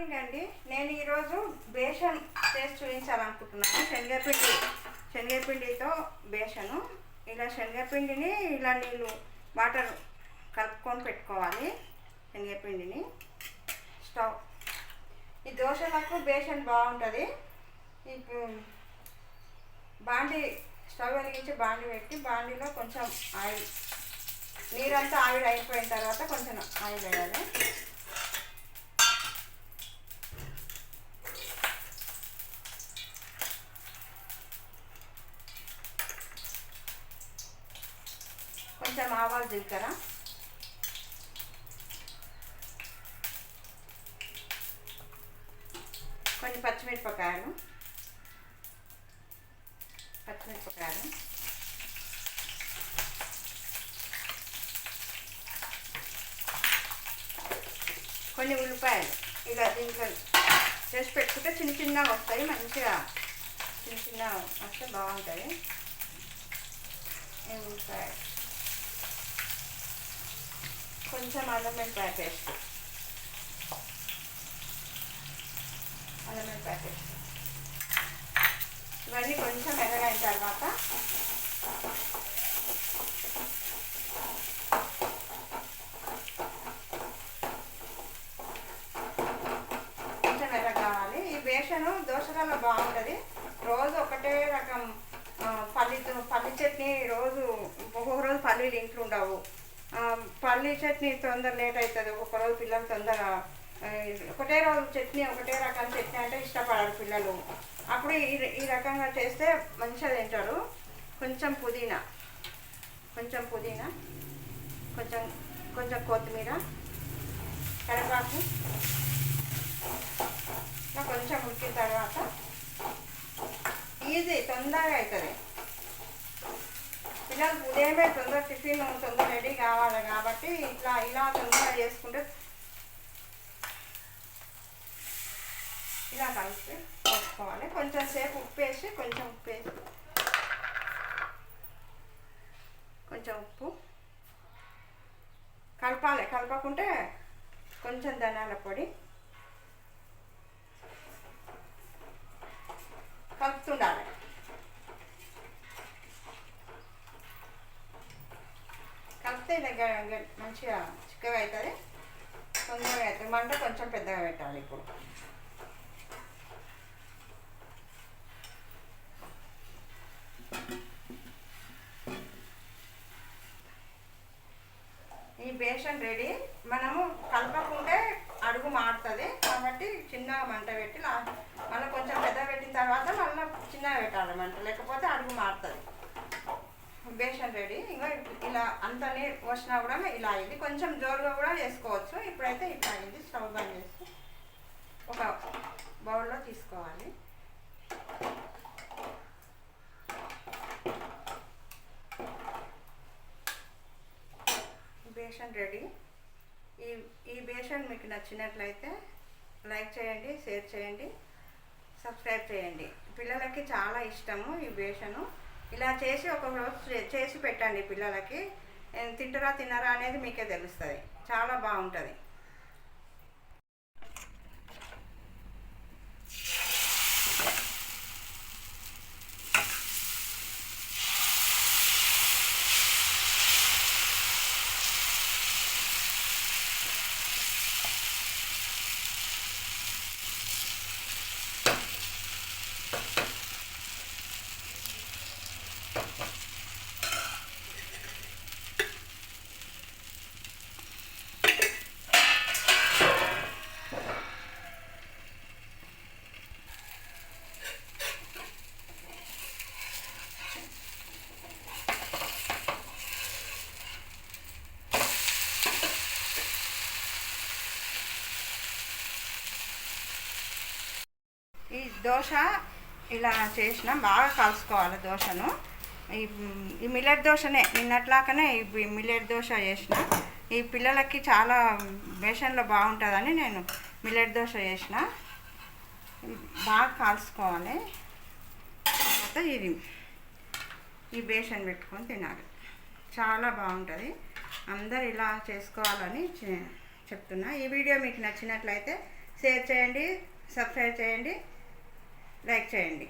Morning అండి నేను ఈరోజు బేషన్ చేసి చూపించాలనుకుంటున్నాను. శనగపిండి శనగపిండితో బేషను. ఇలా శనగపిండిని ఇలా నీళ్ళు వాటర్ కలుపుకొని పెట్టుకోవాలి శనగపిండిని. స్టవ్. ఈ దోశలకు బేషన్ బాగుంటుంది. ఇప్పుడు బాండి స్టవ్ వెలిగించి బాండి పెట్టి బాండీలో కొంచెం ఆయిల్ నీరంతా ఆయిల్ అయిపోయిన తర్వాత కొంచెం ఆయిల్ వేయాలి. కొంచెం ఆవాలు జీలకర్ర. కొన్ని పచ్చిమిరపకాయలు. పచ్చిమిరపకాయలు. కొన్ని ఉల్లిపాయలు. ఇలా దీంట్లో చేసి పెట్టుకుంటే చిన్న చిన్నగా వస్తాయి. మంచిగా చిన్న చిన్న వస్తే బాగుంటుంది ఈ ఉల్లిపాయ కొంచెం అల్లం వెల్లిపాయ పేస్ట్ అల్లం వెల్లిపాయ పేస్ట్ ఇవన్నీ కొంచెం ఎర్రగైన తర్వాత కొంచెం ఎర్ర కావాలి. ఈ బేషను దోశలలో బాగుంటుంది. రోజు ఒకటే రకం పల్లి పల్లి చట్నీ రోజు ఒక్కొక్క రోజు పల్లీలు ఇంట్లో ఉండవు పల్లీ చట్నీ తొందర లేట్ అవుతుంది ఒక్కొక్క రోజు పిల్లలు తొందరగా ఒకటే రోజు చట్నీ ఒకటే రకం చట్నీ అంటే ఇష్టపడరు పిల్లలు. అప్పుడు ఈ ఈ రకంగా చేస్తే మంచిగా తింటారు. కొంచెం పుదీనా కొంచెం పుదీనా కొంచెం కొంచెం కొత్తిమీర కరివేపాకు కొంచెం ఉడికిన తర్వాత ఈజీ తొందరగా అవుతుంది పిల్లలు ఉదయమే తొందర టిఫిన్ తొందర రెడీ కావాలి కాబట్టి ఇట్లా ఇలా తొందరగా చేసుకుంటే ఇలా కలిపి వేసుకోవాలి కొంచెం సేపు ఉప్పు వేసి కొంచెం ఉప్పు వేసి కొంచెం ఉప్పు. కలపాలి. కలపకుంటే కొంచెం ధనాల పొడి. కలుపుతుండాలి. మంచిగా చిక్కగా అవుతుంది. తొందరగా అవుతుంది. మంట కొంచెం పెద్దగా పెట్టాలి ఇప్పుడు. ఈ బేషన్ రెడీ. మనము కలపకుంటే అడుగు మారుతుంది. కాబట్టి చిన్నగా మంట పెట్టి మళ్ళీ కొంచెం పెద్ద పెట్టిన తర్వాత మళ్ళీ చిన్నగా పెట్టాలి మంట. లేకపోతే అడుగు మారుతుంది. బేషన్ రెడీ. ఇంకా ఇలా అంత నీరు పోసినా కూడా ఇలా అయింది. కొంచెం జోరుగా కూడా చేసుకోవచ్చు. ఇప్పుడైతే ఇట్లా అయింది. స్టవ్ బంద్ చేసి ఒక బౌల్లో తీసుకోవాలి. బేషన్ రెడీ. ఈ ఈ బేషన్ మీకు నచ్చినట్లయితే లైక్ చేయండి షేర్ చేయండి సబ్స్క్రైబ్ చేయండి. పిల్లలకి చాలా ఇష్టము ఈ బేషను ఇలా చేసి ఒక రోజు చే- చేసి పెట్టండి పిల్లలకి. తింటారా తినరా అనేది మీకే తెలుస్తుంది. చాలా బాగుంటుంది ఈ దోశ ఇలా చేసిన బాగా కలుసుకోవాలి దోశను. ఈ ఈ మిల్లెట్ దోశనే నిన్నట్లాకనే ఈ మిల్లెట్ దోశ చేసిన. ఈ పిల్లలకి చాలా బేషన్లో బాగుంటుందని నేను మిల్లెట్ దోశ చేసిన. బాగా కాల్చుకోవాలి తర్వాత ఇది ఈ బేషన్ పెట్టుకొని తినాలి. చాలా బాగుంటుంది. అందరు ఇలా చేసుకోవాలని చె- చెప్తున్నా. ఈ వీడియో మీకు నచ్చినట్లయితే షేర్ చేయండి సబ్స్క్రైబ్ చేయండి. లైక్ చేయండి.